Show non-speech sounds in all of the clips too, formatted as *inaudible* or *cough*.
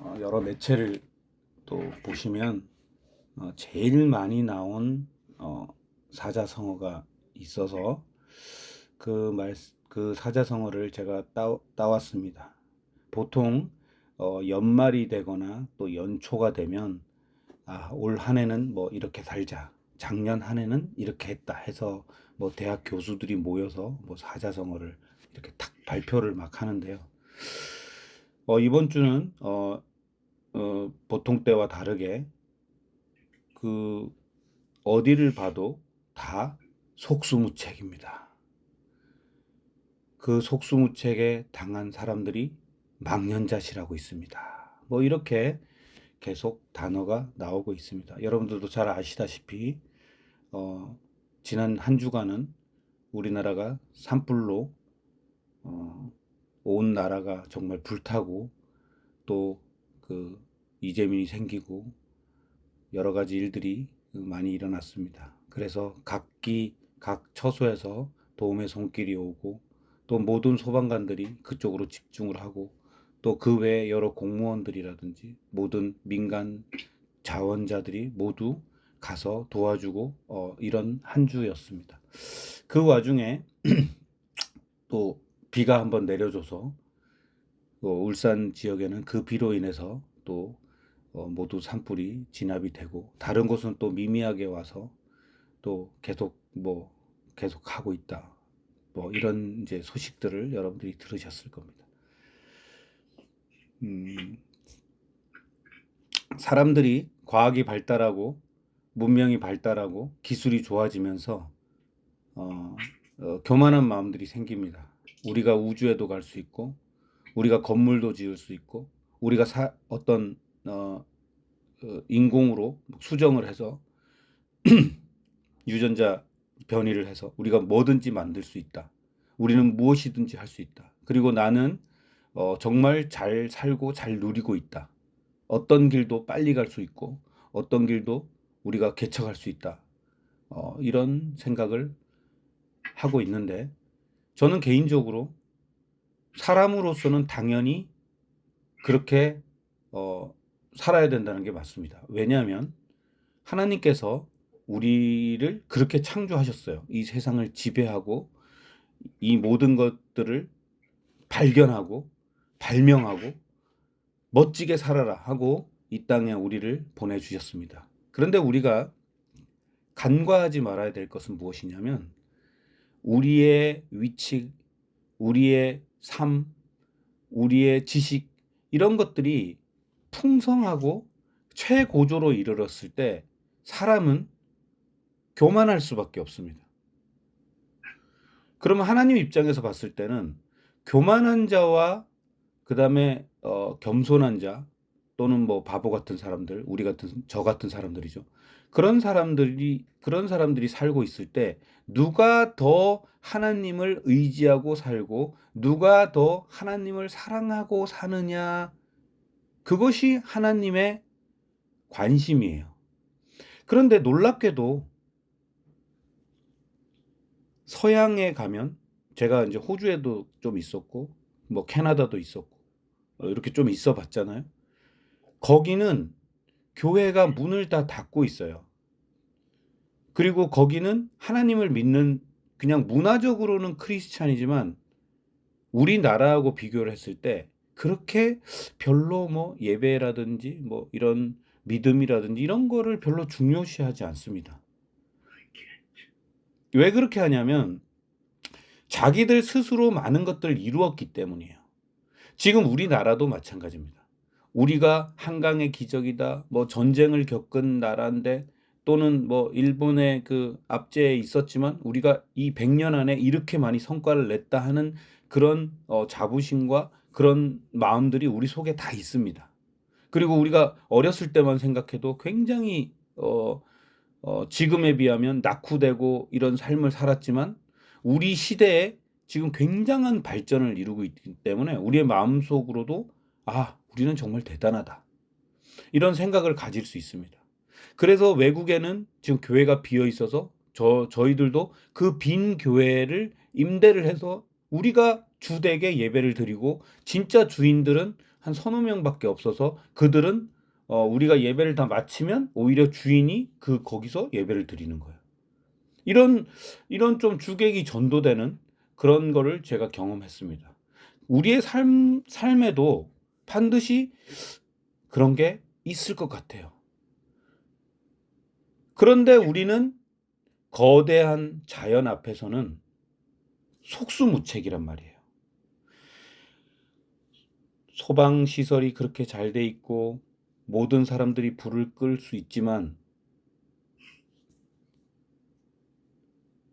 어, 여러 매체를 또 보시면 어, 제일 많이 나온 어, 사자성어가 있어서 그 말, 그 사자성어를 제가 따, 따왔습니다. 보통 어, 연말이 되거나 또 연초가 되면 아, 올 한 해는 뭐 이렇게 살자. 작년 한 해는 이렇게 했다 해서 뭐 대학 교수들이 모여서 뭐 사자성어를 이렇게 탁 발표를 막 하는데요. 어, 이번 주는 어, 어, 보통 때와 다르게 그 어디를 봐도 다 속수무책입니다. 그 속수무책에 당한 사람들이 망연자실하고 있습니다. 뭐 이렇게 계속 단어가 나오고 있습니다. 여러분들도 잘 아시다시피 어, 지난 한 주간은 우리나라가 산불로 어, 온 나라가 정말 불타고 또 그 이재민이 생기고 여러 가지 일들이 많이 일어났습니다. 그래서 각기 각 처소에서 도움의 손길이 오고 또 모든 소방관들이 그쪽으로 집중을 하고 또 그 외에 여러 공무원들이라든지 모든 민간 자원자들이 모두 가서 도와주고 어, 이런 한 주였습니다. 그 와중에 *clears throat* 또 비가 한번 내려줘서 어, 울산 지역에는 그 비로 인해서 또 어, 모두 산불이 진압이 되고 다른 곳은 또 미미하게 와서 또 계속 뭐 계속 하고 있다. 뭐 이런 이제 소식들을 여러분들이 들으셨을 겁니다. 음, 사람들이 과학이 발달하고 문명이 발달하고 기술이 좋아지면서 어, 어, 교만한 마음들이 생깁니다. 우리가 우주에도 갈 수 있고 우리가 건물도 지을 수 있고 우리가 사, 어떤 어, 어, 인공으로 수정을 해서 *clears throat* 유전자 변이를 해서 우리가 뭐든지 만들 수 있다. 우리는 무엇이든지 할 수 있다. 그리고 나는 어, 정말 잘 살고 잘 누리고 있다. 어떤 길도 빨리 갈 수 있고 어떤 길도 우리가 개척할 수 있다. 어, 이런 생각을 하고 있는데 저는 개인적으로 사람으로서는 당연히 그렇게 어, 살아야 된다는 게 맞습니다. 왜냐하면 하나님께서 우리를 그렇게 창조하셨어요. 이 세상을 지배하고 이 모든 것들을 발견하고 발명하고 멋지게 살아라 하고 이 땅에 우리를 보내주셨습니다. 그런데 우리가 간과하지 말아야 될 것은 무엇이냐면 우리의 위치, 우리의 삶, 우리의 지식 이런 것들이 풍성하고 최고조로 이르렀을 때 사람은 교만할 수밖에 없습니다. 그러면 하나님 입장에서 봤을 때는 교만한 자와 그 다음에 어, 겸손한 자 또는 뭐 바보 같은 사람들, 우리 같은 저 같은 사람들이죠. 그런 사람들이 그런 사람들이 살고 있을 때 누가 더 하나님을 의지하고 살고 누가 더 하나님을 사랑하고 사느냐 그것이 하나님의 관심이에요. 그런데 놀랍게도 서양에 가면 제가 이제 호주에도 좀 있었고 뭐 캐나다도 있었고 어, 이렇게 좀 있어 봤잖아요. 거기는 교회가 문을 다 닫고 있어요. 그리고 거기는 하나님을 믿는 그냥 문화적으로는 크리스찬이지만 우리나라하고 비교를 했을 때 그렇게 별로 뭐 예배라든지 뭐 이런 믿음이라든지 이런 거를 별로 중요시하지 않습니다. 왜 그렇게 하냐면 자기들 스스로 많은 것들을 이루었기 때문이에요. 지금 우리나라도 마찬가지입니다. 우리가 한강의 기적이다, 뭐 전쟁을 겪은 나라인데 또는 뭐 일본의 그 압제에 있었지만 우리가 이 100년 안에 이렇게 많이 성과를 냈다 하는 그런 어, 자부심과 그런 마음들이 우리 속에 다 있습니다. 그리고 우리가 어렸을 때만 생각해도 굉장히 어, 어, 지금에 비하면 낙후되고 이런 삶을 살았지만 우리 시대에 지금 굉장한 발전을 이루고 있기 때문에 우리의 마음속으로도 아, 우리는 정말 대단하다. 이런 생각을 가질 수 있습니다. 그래서 외국에는 지금 교회가 비어 있어서 저 저희들도 그 빈 교회를 임대를 해서 우리가 주되게 예배를 드리고 진짜 주인들은 한 서너 명밖에 없어서 그들은 어, 우리가 예배를 다 마치면 오히려 주인이 그 거기서 예배를 드리는 거예요. 이런 이런 좀 주객이 전도되는 그런 거를 제가 경험했습니다. 우리의 삶 삶에도 반드시 그런 게 있을 것 같아요. 그런데 우리는 거대한 자연 앞에서는 속수무책이란 말이에요. 소방 시설이 그렇게 잘 돼 있고 모든 사람들이 불을 끌 수 있지만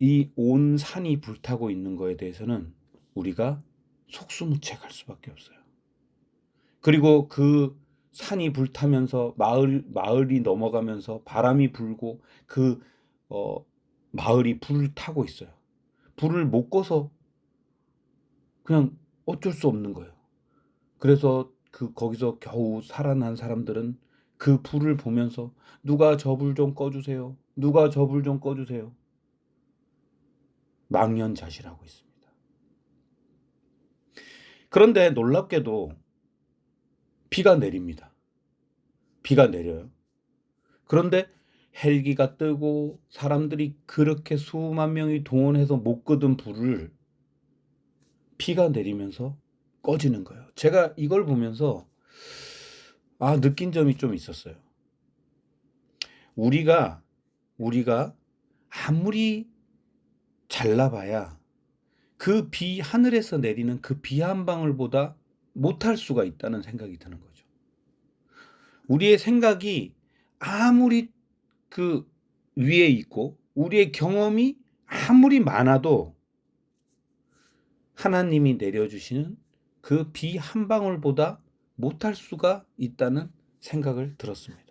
이 온 산이 불타고 있는 거에 대해서는 우리가 속수무책할 수밖에 없어요. 그리고 그 산이 불타면서 마을 마을이 넘어가면서 바람이 불고 그 어, 마을이 불을 타고 있어요. 불을 못 꺼서 그냥 어쩔 수 없는 거예요. 그래서 그 거기서 겨우 살아난 사람들은 그 불을 보면서 누가 저 불 좀 꺼주세요. 누가 저 불 좀 꺼주세요. 망연자실하고 있습니다. 그런데 놀랍게도 비가 내립니다. 비가 내려요. 그런데 헬기가 뜨고 사람들이 그렇게 수만 명이 동원해서 못 끄던 불을 비가 내리면서 꺼지는 거예요. 제가 이걸 보면서 아, 느낀 점이 좀 있었어요. 우리가 우리가 아무리 잘나봐야 그 비 하늘에서 내리는 그 비 한 방울보다 못할 수가 있다는 생각이 드는 거죠. 우리의 생각이 아무리 그 위에 있고 우리의 경험이 아무리 많아도 하나님이 내려주시는 그 비 한 방울보다 못할 수가 있다는 생각을 들었습니다.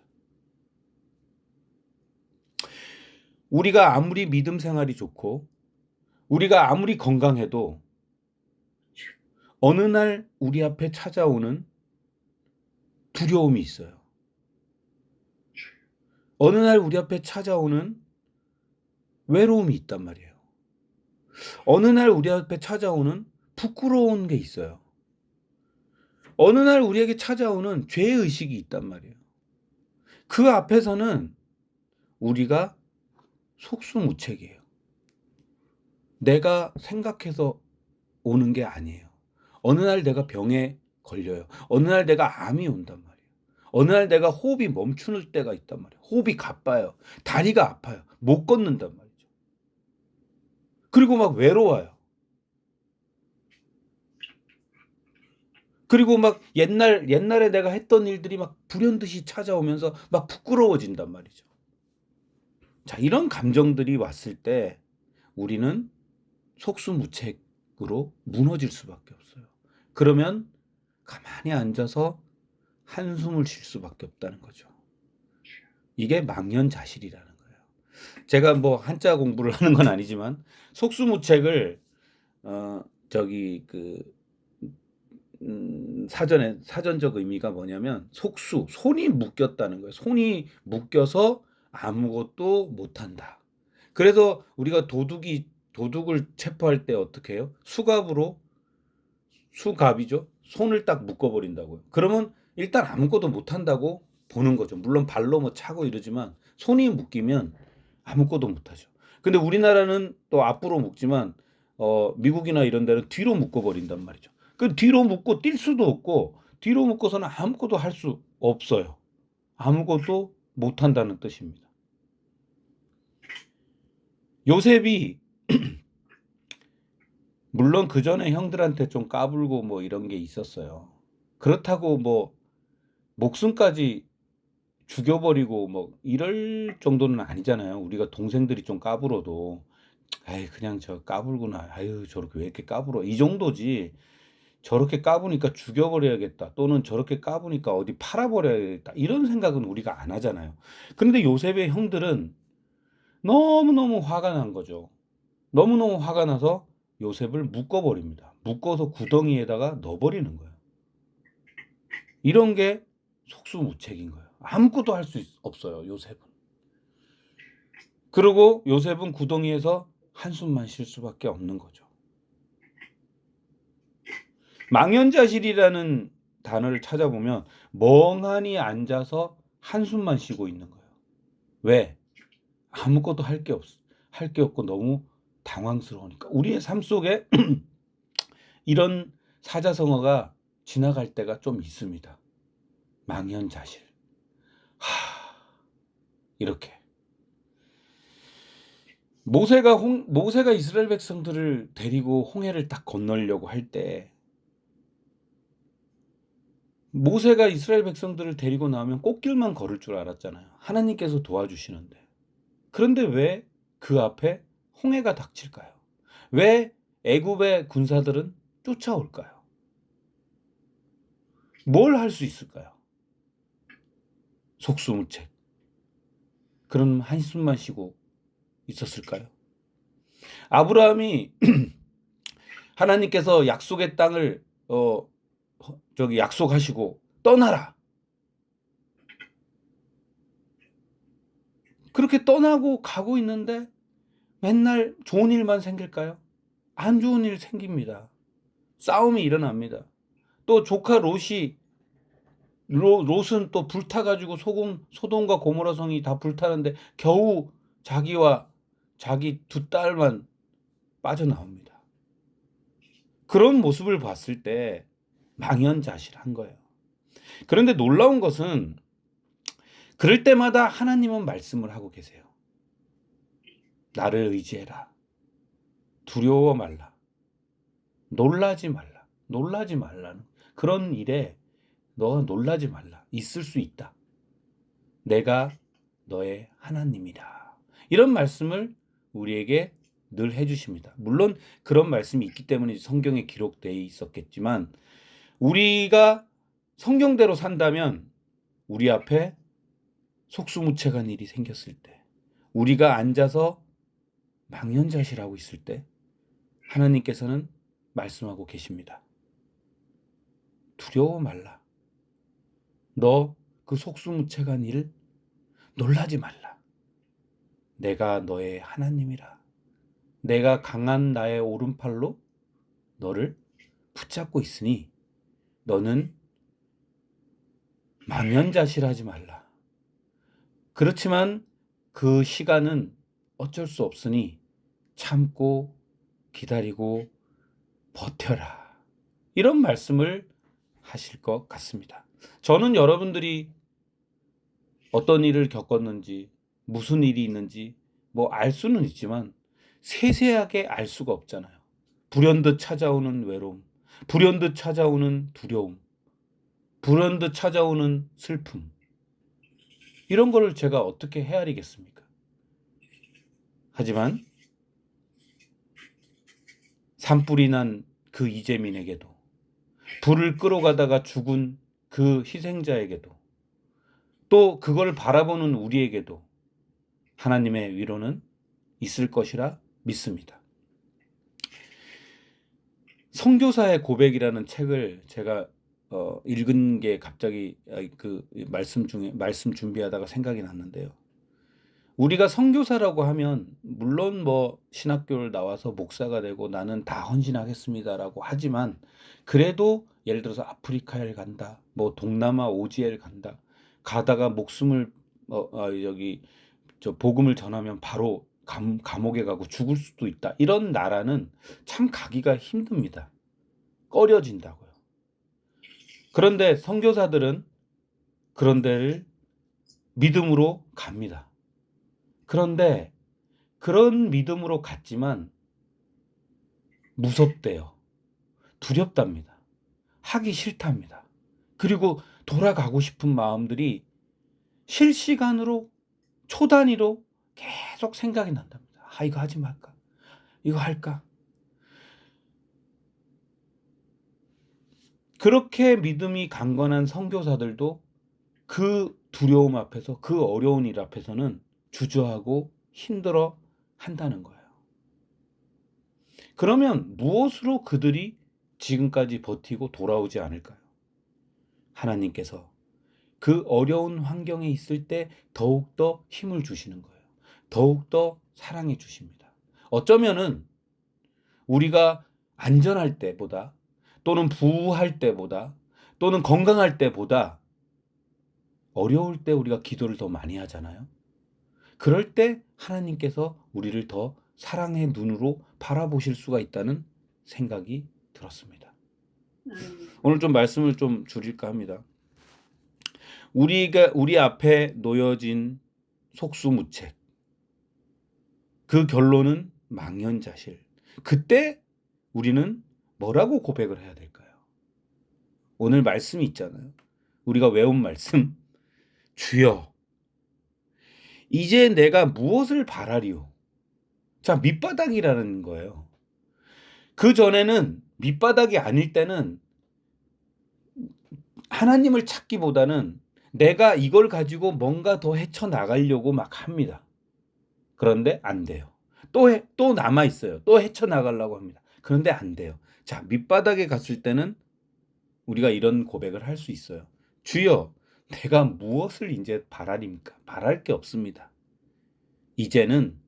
우리가 아무리 믿음 생활이 좋고 우리가 아무리 건강해도 어느 날 우리 앞에 찾아오는 두려움이 있어요. 어느 날 우리 앞에 찾아오는 외로움이 있단 말이에요. 어느 날 우리 앞에 찾아오는 부끄러운 게 있어요. 어느 날 우리에게 찾아오는 죄의식이 있단 말이에요. 그 앞에서는 우리가 속수무책이에요. 내가 생각해서 오는 게 아니에요. 어느 날 내가 병에 걸려요. 어느 날 내가 암이 온단 말이에요. 어느 날 내가 호흡이 멈추는 때가 있단 말이에요. 호흡이 가빠요. 다리가 아파요. 못 걷는단 말이죠. 그리고 막 외로워요. 그리고 막 옛날 옛날에 내가 했던 일들이 막 불현듯이 찾아오면서 막 부끄러워진단 말이죠. 자, 이런 감정들이 왔을 때 우리는 속수무책으로 무너질 수밖에 없어요. 그러면 가만히 앉아서 한숨을 쉴 수밖에 없다는 거죠. 이게 망연자실이라는 거예요. 제가 뭐 한자 공부를 하는 건 아니지만 속수무책을 어 저기 그 음, 사전에 사전적 의미가 뭐냐면 속수 손이 묶였다는 거예요. 손이 묶여서 아무것도 못한다. 그래서 우리가 도둑이 도둑을 체포할 때 어떻게 해요? 수갑으로 수갑이죠. 손을 딱 묶어버린다고요. 그러면 일단 아무것도 못한다고 보는 거죠. 물론 발로 뭐 차고 이러지만 손이 묶이면 아무것도 못하죠. 근데 우리나라는 또 앞으로 묶지만 어, 미국이나 이런 데는 뒤로 묶어버린단 말이죠. 그 뒤로 묶고 뛸 수도 없고 뒤로 묶어서는 아무것도 할 수 없어요. 아무것도 못한다는 뜻입니다. 요셉이 물론 그 전에 형들한테 좀 까불고 뭐 이런 게 있었어요. 그렇다고 뭐 목숨까지 죽여버리고 뭐 이럴 정도는 아니잖아요. 우리가 동생들이 좀 까불어도 에이 그냥 저 까불구나. 아유 저렇게 왜 이렇게 까불어. 이 정도지. 저렇게 까부니까 죽여버려야겠다. 또는 저렇게 까부니까 어디 팔아버려야겠다. 이런 생각은 우리가 안 하잖아요. 근데 요셉의 형들은 너무너무 화가 난 거죠. 너무너무 화가 나서 요셉을 묶어버립니다. 묶어서 구덩이에다가 넣어버리는 거예요. 이런 게 속수무책인 거예요. 아무것도 할 수 없어요, 요셉은. 그리고 요셉은 구덩이에서 한숨만 쉴 수밖에 없는 거죠. 망연자실이라는 단어를 찾아보면 멍하니 앉아서 한숨만 쉬고 있는 거예요. 왜? 아무것도 할 게 없, 할 게 없고 너무 당황스러우니까. 우리의 삶 속에 *clears throat* 이런 사자성어가 지나갈 때가 좀 있습니다. 망연자실. 하, 이렇게. 모세가 홍, 모세가 이스라엘 백성들을 데리고 홍해를 딱 건너려고 할 때 모세가 이스라엘 백성들을 데리고 나오면 꽃길만 걸을 줄 알았잖아요. 하나님께서 도와주시는데. 그런데 왜 그 앞에 홍해가 닥칠까요? 왜 애굽의 군사들은 쫓아올까요? 뭘 할 수 있을까요? 속수무책. 그럼 한숨만 쉬고 있었을까요? 아브라함이 *clears throat* 하나님께서 약속의 땅을 어 저기 약속하시고 떠나라. 그렇게 떠나고 가고 있는데 맨날 좋은 일만 생길까요? 안 좋은 일 생깁니다. 싸움이 일어납니다. 또 조카 롯이 로, 롯은 또 불타가지고 소금 소돔과 고모라 성이 다 불타는데 겨우 자기와 자기 두 딸만 빠져나옵니다. 그런 모습을 봤을 때 망연자실한 거예요. 그런데 놀라운 것은 그럴 때마다 하나님은 말씀을 하고 계세요. 나를 의지해라. 두려워 말라. 놀라지 말라. 놀라지 말라는 그런 일에 너가 놀라지 말라. 있을 수 있다. 내가 너의 하나님이다. 이런 말씀을 우리에게 늘 해주십니다. 물론 그런 말씀이 있기 때문에 성경에 기록되어 있었겠지만 우리가 성경대로 산다면 우리 앞에 속수무책한 일이 생겼을 때 우리가 앉아서 망연자실하고 있을 때 하나님께서는 말씀하고 계십니다. 두려워 말라. 너 그 속수무책한 일 놀라지 말라. 내가 너의 하나님이라. 내가 강한 나의 오른팔로 너를 붙잡고 있으니 너는 망연자실하지 말라. 그렇지만 그 시간은 어쩔 수 없으니 참고 기다리고 버텨라. 이런 말씀을 하실 것 같습니다. 저는 여러분들이 어떤 일을 겪었는지, 무슨 일이 있는지, 뭐 알 수는 있지만 세세하게 알 수가 없잖아요. 불현듯 찾아오는 외로움, 불현듯 찾아오는 두려움, 불현듯 찾아오는 슬픔. 이런 거를 제가 어떻게 헤아리겠습니까? 하지만 산불이 난 그 이재민에게도 불을 끌어가다가 죽은 그 희생자에게도 또 그걸 바라보는 우리에게도 하나님의 위로는 있을 것이라 믿습니다. 성교사의 고백이라는 책을 제가 어, 읽은 게 갑자기 아, 그 말씀 중에 말씀 준비하다가 생각이 났는데요. 우리가 선교사라고 하면 물론 뭐 신학교를 나와서 목사가 되고 나는 다 헌신하겠습니다라고 하지만 그래도 예를 들어서 아프리카에 간다, 뭐 동남아 오지에 간다, 가다가 목숨을 어, 어, 여기 저 복음을 전하면 바로 감, 감옥에 가고 죽을 수도 있다. 이런 나라는 참 가기가 힘듭니다. 꺼려진다고요. 그런데 선교사들은 그런 데를 믿음으로 갑니다. 그런데 그런 믿음으로 갔지만 무섭대요. 두렵답니다. 하기 싫답니다. 그리고 돌아가고 싶은 마음들이 실시간으로 초단위로 계속 생각이 난답니다. 아, 이거 하지 말까? 이거 할까? 그렇게 믿음이 강건한 선교사들도 그 두려움 앞에서 그 어려운 일 앞에서는 주저하고 힘들어 한다는 거예요. 그러면 무엇으로 그들이 지금까지 버티고 돌아오지 않을까요? 하나님께서 그 어려운 환경에 있을 때 더욱더 힘을 주시는 거예요. 더욱더 사랑해 주십니다. 어쩌면은 우리가 안전할 때보다 또는 부할 때보다 또는 건강할 때보다 어려울 때 우리가 기도를 더 많이 하잖아요. 그럴 때 하나님께서 우리를 더 사랑의 눈으로 바라보실 수가 있다는 생각이 들었습니다. 음, 오늘 좀 말씀을 좀 줄일까 합니다. 우리가 우리 앞에 놓여진 속수무책 그 결론은 망연자실. 그때 우리는 뭐라고 고백을 해야 될까요? 오늘 말씀이 있잖아요. 우리가 외운 말씀. 주여 이제 내가 무엇을 바라리오? 자, 밑바닥이라는 거예요. 그 전에는 밑바닥이 아닐 때는 하나님을 찾기보다는 내가 이걸 가지고 뭔가 더 헤쳐나가려고 막 합니다. 그런데 안 돼요. 또, 해- 또 남아있어요. 또 헤쳐나가려고 합니다. 그런데 안 돼요. 자, 밑바닥에 갔을 때는 우리가 이런 고백을 할 수 있어요. 주여, 내가 무엇을 이제 바라립니까? 바랄 게 없습니다. 이제는,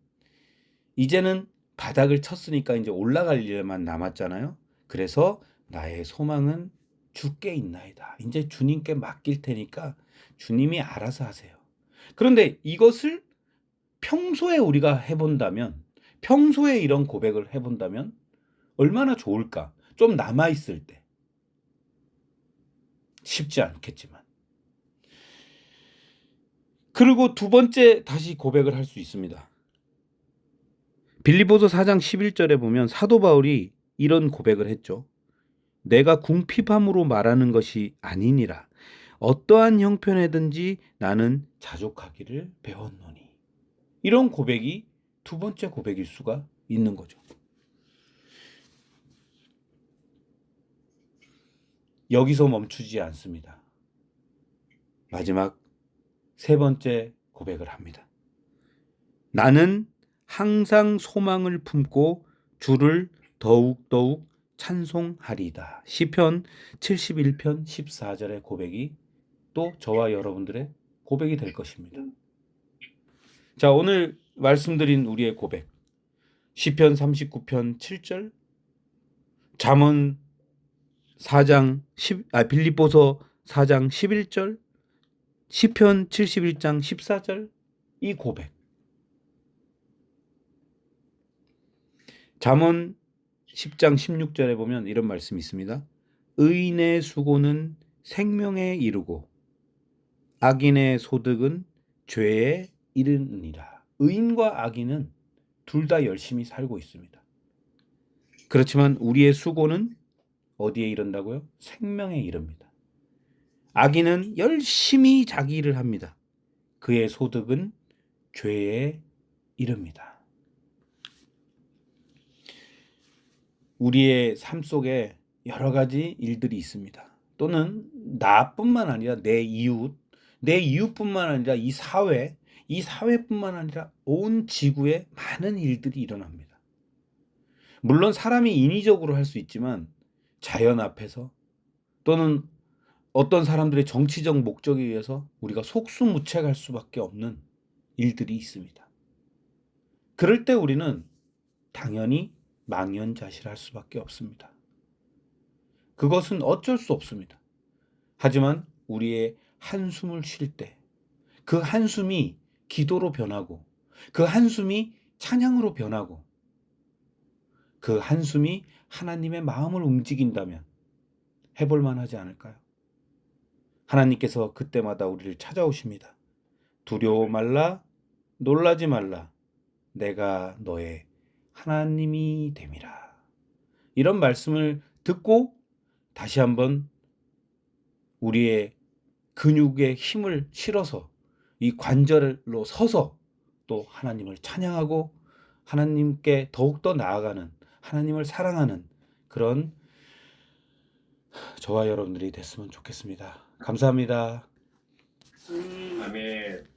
이제는 바닥을 쳤으니까 이제 올라갈 일만 남았잖아요. 그래서 나의 소망은 주께 있나이다. 이제 주님께 맡길 테니까 주님이 알아서 하세요. 그런데 이것을 평소에 우리가 해본다면, 평소에 이런 고백을 해본다면 얼마나 좋을까? 좀 남아있을 때. 쉽지 않겠지만. 그리고 두 번째 다시 고백을 할 수 있습니다. 빌리보서 4장 11절에 보면 사도 바울이 이런 고백을 했죠. 내가 궁핍함으로 말하는 것이 아니니라. 어떠한 형편에든지 나는 자족하기를 배웠노니. 이런 고백이 두 번째 고백일 수가 있는 거죠. 여기서 멈추지 않습니다. 마지막 세 번째 고백을 합니다. 나는 항상 소망을 품고 주를 더욱더욱 찬송하리다. 시편 71편 14절의 고백이 또 저와 여러분들의 고백이 될 것입니다. 자, 오늘 말씀드린 우리의 고백. 시편 39편 7절, 잠언 4장 10, 아 빌립보서 4장 11절, 시편 71장 14절 이 고백. 잠언 10장 16절에 보면 이런 말씀이 있습니다. 의인의 수고는 생명에 이르고 악인의 소득은 죄에 이르느니라. 의인과 악인은 둘 다 열심히 살고 있습니다. 그렇지만 우리의 수고는 어디에 이른다고요? 생명에 이릅니다. 악인은 열심히 자기 일을 합니다. 그의 소득은 죄에 이릅니다. 우리의 삶 속에 여러 가지 일들이 있습니다. 또는 나뿐만 아니라 내 이웃, 내 이웃뿐만 아니라 이 사회, 이 사회뿐만 아니라 온 지구에 많은 일들이 일어납니다. 물론 사람이 인위적으로 할 수 있지만 자연 앞에서 또는 어떤 사람들의 정치적 목적에 의해서 우리가 속수무책할 수밖에 없는 일들이 있습니다. 그럴 때 우리는 당연히 망연자실할 수밖에 없습니다. 그것은 어쩔 수 없습니다. 하지만 우리의 한숨을 쉴 때 그 한숨이 기도로 변하고 그 한숨이 찬양으로 변하고 그 한숨이 하나님의 마음을 움직인다면 해볼 만하지 않을까요? 하나님께서 그때마다 우리를 찾아오십니다. 두려워 말라, 놀라지 말라. 내가 너의 하나님이 됨이라. 이런 말씀을 듣고 다시 한번 우리의 근육에 힘을 실어서 이 관절로 서서 또 하나님을 찬양하고 하나님께 더욱더 나아가는 하나님을 사랑하는 그런 저와 여러분들이 됐으면 좋겠습니다. 감사합니다. 음. 아멘.